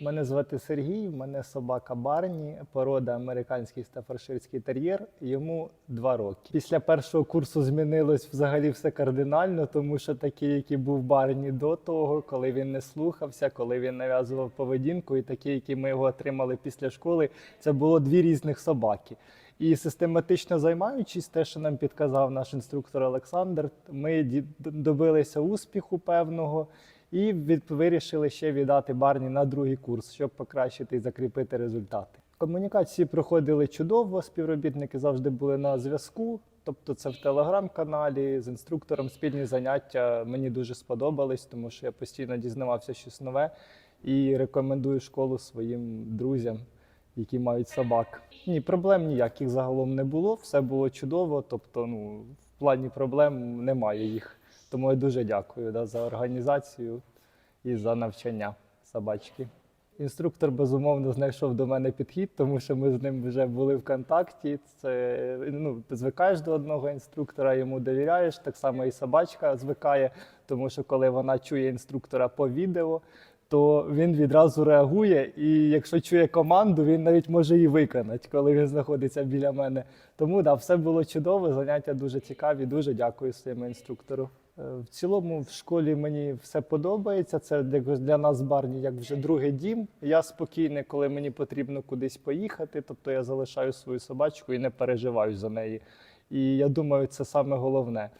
Мене звати Сергій, мене собака Барні, порода американський стафарширський тер'єр. Йому два роки. Після першого курсу змінилось взагалі все кардинально, тому що такий, який був Барні до того, коли він не слухався, коли він нав'язував поведінку, і такий, який ми його отримали після школи, це було дві різних собаки. І систематично займаючись, те, що нам підказав наш інструктор Олександр, ми добилися успіху певного і від, вирішили ще віддати Барні на другий курс, щоб покращити і закріпити результати. Комунікації проходили чудово, співробітники завжди були на зв'язку. Тобто, це в телеграм-каналі з інструктором спільні заняття мені дуже сподобались, тому що я постійно дізнавався щось нове і рекомендую школу своїм друзям, які мають собак. Ні, проблем ніяких загалом не було, все було чудово. Тобто, ну, в плані проблем немає їх. Тому я дуже дякую да, за організацію і за навчання собачки. Інструктор безумовно знайшов до мене підхід, тому що ми з ним вже були в контакті. Це ну, звикаєш до одного інструктора, йому довіряєш. Так само і собачка звикає, тому що коли вона чує інструктора по відео, то він відразу реагує. І якщо чує команду, він навіть може її виконати, коли він знаходиться біля мене. Тому да, все було чудово, заняття дуже цікаві. Дуже дякую своєму інструктору. Е, В цілому в школі мені все подобається. Це для нас Барні як вже другий дім. Я спокійний, коли мені потрібно кудись поїхати. Тобто я залишаю свою собачку і не переживаю за неї. І я думаю, це саме головне.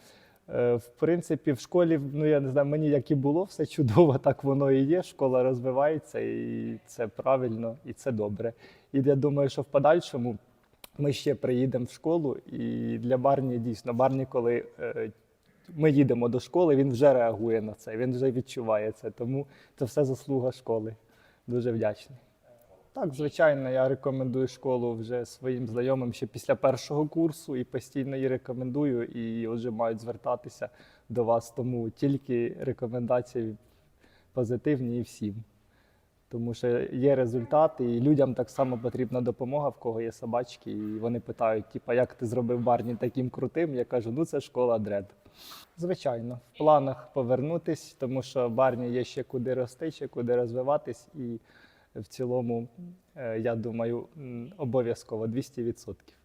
Е, В принципі, в школі, ну я не знаю, мені як і було, все чудово, так воно і є. Школа розвивається, і це правильно, і це добре. І я думаю, що в подальшому ми ще приїдемо в школу, і для Барні дійсно Барні, коли е, ми їдемо до школи, він вже реагує на це, він вже відчуває це. Тому це все заслуга школи. Дуже вдячний. Так, звичайно, я рекомендую школу вже своїм знайомим ще після першого курсу і постійно її рекомендую, і вже мають звертатися до вас. Тому тільки рекомендації позитивні і всім. Тому що є результати, і людям так само потрібна допомога, в кого є собачки. І вони питають, типа, як ти зробив Барні таким крутим? Я кажу, ну це школа дред. Звичайно, в планах повернутись, тому що Барні є ще куди рости, ще куди розвиватись, і в цілому, е, я думаю, обов'язково 200%.